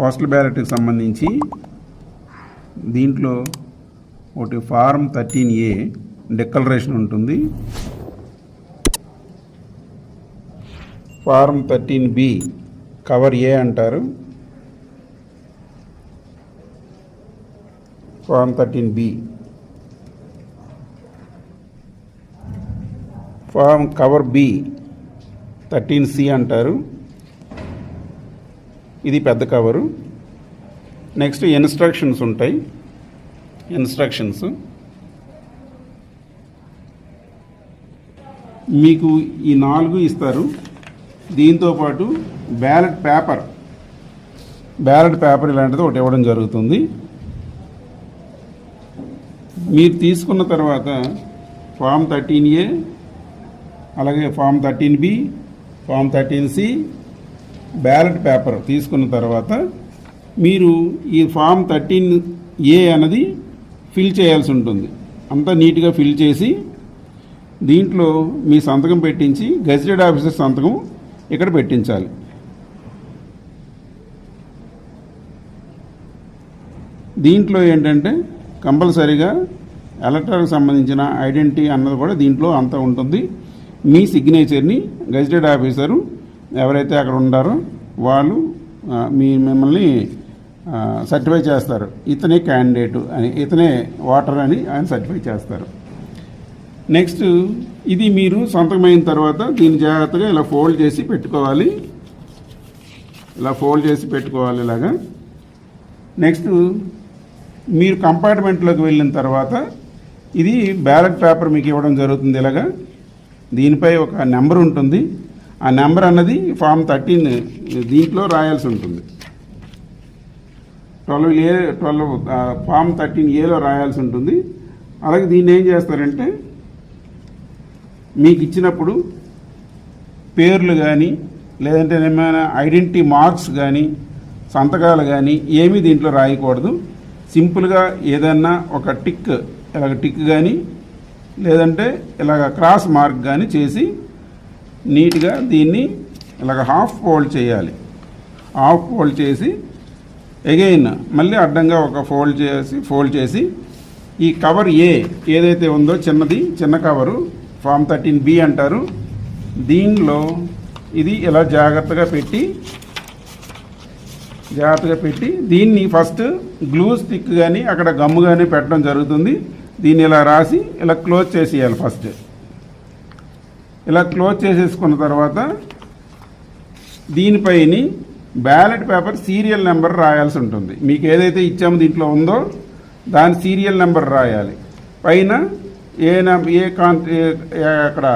Postal బ్యాలెట్కి సంబంధించి దీంట్లో ఒకటి ఫారం థర్టీన్ ఏ డిక్లరేషన్ ఉంటుంది. Form thirteen B cover A అంటారు. Form thirteen B form cover B thirteen C అంటారు. ఇది పెద్ద కవరు. నెక్స్ట్ ఇన్స్ట్రక్షన్స్ ఉంటాయి. ఇన్స్ట్రక్షన్స్. మీకు ఈ నాలుగు ఇస్తారు. దీంతో పాటు బ్యాలెట్ పేపర్. బ్యాలెట్ పేపర్ ఇలాంటిది ఒకటి ఇవ్వడం జరుగుతుంది. మీరు తీసుకున్న తర్వాత ఫామ్ థర్టీన్ ఏ అలాగే form thirteen B form thirteen C ballot paper తీసుకున్న తర్వాత మీరు ఈ ఫామ్ థర్టీన్ ఏ అన్నది ఫిల్ చేయాల్సి ఉంటుంది. అంతా నీట్గా ఫిల్ చేసి దీంట్లో మీ సంతకం పెట్టించి గజిటెడ్ ఆఫీసర్ సంతకం ఇక్కడ పెట్టించాలి. దీంట్లో ఏంటంటే కంపల్సరీగా ఎలక్టర్కి సంబంధించిన ఐడెంటిటీ అన్నది కూడా దీంట్లో అంతా ఉంటుంది. మీ సిగ్నేచర్ని గజిటెడ్ ఆఫీసరు ఎవరైతే అక్కడ ఉండారో వాళ్ళు మీ మిమ్మల్ని సర్టిఫై చేస్తారు. ఇతనే క్యాండిడేటు అని ఇతనే వాటర్ అని ఆయన సర్టిఫై చేస్తారు. నెక్స్ట్ ఇది మీరు సొంతమైన తర్వాత దీన్ని జాగ్రత్తగా ఇలా ఫోల్డ్ చేసి పెట్టుకోవాలి. ఇలా ఫోల్డ్ చేసి పెట్టుకోవాలి ఇలాగా. నెక్స్ట్ మీరు కంపార్ట్మెంట్లోకి వెళ్ళిన తర్వాత ఇది బ్యాలెట్ పేపర్ మీకు ఇవ్వడం జరుగుతుంది ఇలాగా. దీనిపై ఒక నెంబర్ ఉంటుంది. ఆ నెంబర్ అన్నది ఫామ్ థర్టీన్ దీంట్లో రాయాల్సి ఉంటుంది. Twelve A twelve form thirteen ఏలో రాయాల్సి ఉంటుంది. అలాగే దీన్ని ఏం చేస్తారంటే మీకు ఇచ్చినప్పుడు పేర్లు కానీ లేదంటే ఏమైనా ఐడెంటిటీ మార్క్స్ కానీ సంతకాలు కానీ ఏమీ దీంట్లో రాయకూడదు. సింపుల్గా ఏదన్నా ఒక టిక్ ఇలాగ టిక్ కానీ లేదంటే ఇలాగ క్రాస్ మార్క్ కానీ చేసి నీట్గా దీన్ని ఇలాగ హాఫ్ ఫోల్డ్ చేయాలి. హాఫ్ ఫోల్డ్ చేసి అగైన్ మళ్ళీ అడ్డంగా ఒక ఫోల్డ్ చేసి ఫోల్డ్ చేసి ఈ కవర్ ఏ ఏదైతే ఉందో చిన్నది చిన్న కవరు ఫామ్ థర్టీన్ బి అంటారు దీనిలో ఇది ఇలా జాగ్రత్తగా పెట్టి జాగ్రత్తగా పెట్టి దీన్ని ఫస్ట్ గ్లూ స్టిక్ కానీ అక్కడ గమ్ము కానీ పెట్టడం జరుగుతుంది. దీన్ని ఇలా రాసి ఇలా క్లోజ్ చేసేయాలి ఫస్ట్. ఇలా క్లోజ్ చేసేసుకున్న తర్వాత దీనిపైని బ్యాలెట్ పేపర్ సీరియల్ నెంబర్ రాయాల్సి ఉంటుంది. మీకు ఏదైతే ఇచ్చామో దీంట్లో ఉందో దాని సీరియల్ నెంబర్ రాయాలి. పైన ఏ ఏ కాన్ అక్కడ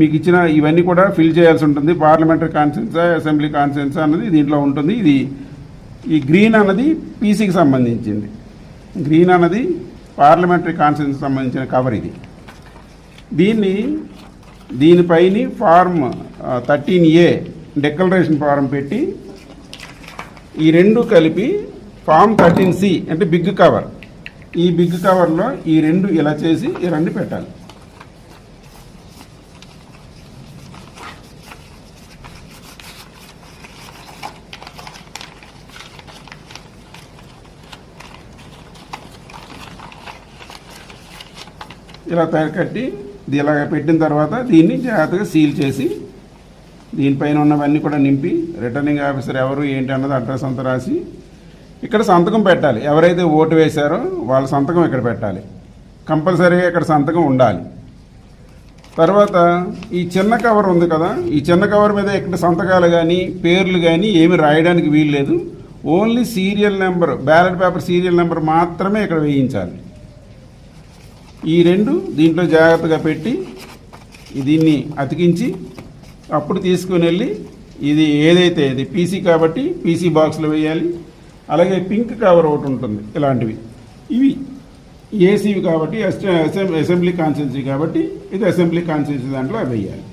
మీకు ఇచ్చిన ఇవన్నీ కూడా ఫిల్ చేయాల్సి ఉంటుంది. పార్లమెంటరీ కాన్సెన్సా అసెంబ్లీ కాన్సెన్సా అన్నది దీంట్లో ఉంటుంది. ఇది ఈ గ్రీన్ అన్నది పీసీకి సంబంధించింది. గ్రీన్ అన్నది పార్లమెంటరీ కాన్సెన్స్ సంబంధించిన కవర్ ఇది. దీన్ని దీనిపైన form thirteen A declaration form పెట్టి ఈ రెండు కలిపి ఫామ్ థర్టీన్ సి అంటే బిగ్ కవర్. ఈ బిగ్ కవర్లో ఈ రెండు ఇలా చేసి ఈ రెండు పెట్టాలి. ఇలా తయారు కట్టి ఇది ఇలా పెట్టిన తర్వాత దీన్ని జాగ్రత్తగా సీల్ చేసి దీనిపైన ఉన్నవన్నీ కూడా నింపి రిటర్నింగ్ ఆఫీసర్ ఎవరు ఏంటి అన్నది అడ్రస్ అంతా రాసి ఇక్కడ సంతకం పెట్టాలి. ఎవరైతే ఓటు వేశారో వాళ్ళ సంతకం ఇక్కడ పెట్టాలి. కంపల్సరీగా ఇక్కడ సంతకం ఉండాలి. తర్వాత ఈ చిన్న కవర్ ఉంది కదా ఈ చిన్న కవర్ మీద ఇక్కడ సంతకాలు కానీ పేర్లు కానీ ఏమి రాయడానికి వీలు లేదు. Only serial number ballot paper serial number మాత్రమే ఇక్కడ వేయించాలి. ఈ రెండు దీంట్లో జాగ్రత్తగా పెట్టి దీన్ని అతికించి అప్పుడు తీసుకుని వెళ్ళి ఇది ఏదైతే ఇది పీసీ కాబట్టి పీసీ బాక్స్లో వేయాలి. అలాగే పింక్ కవర్ ఒకటి ఉంటుంది ఇలాంటివి. ఇవి ఏసీవి కాబట్టి అసెంబ్లీ కాన్స్టిట్యున్సీ కాబట్టి ఇది అసెంబ్లీ కాన్స్టిట్యున్సీ దాంట్లో అవి వేయాలి.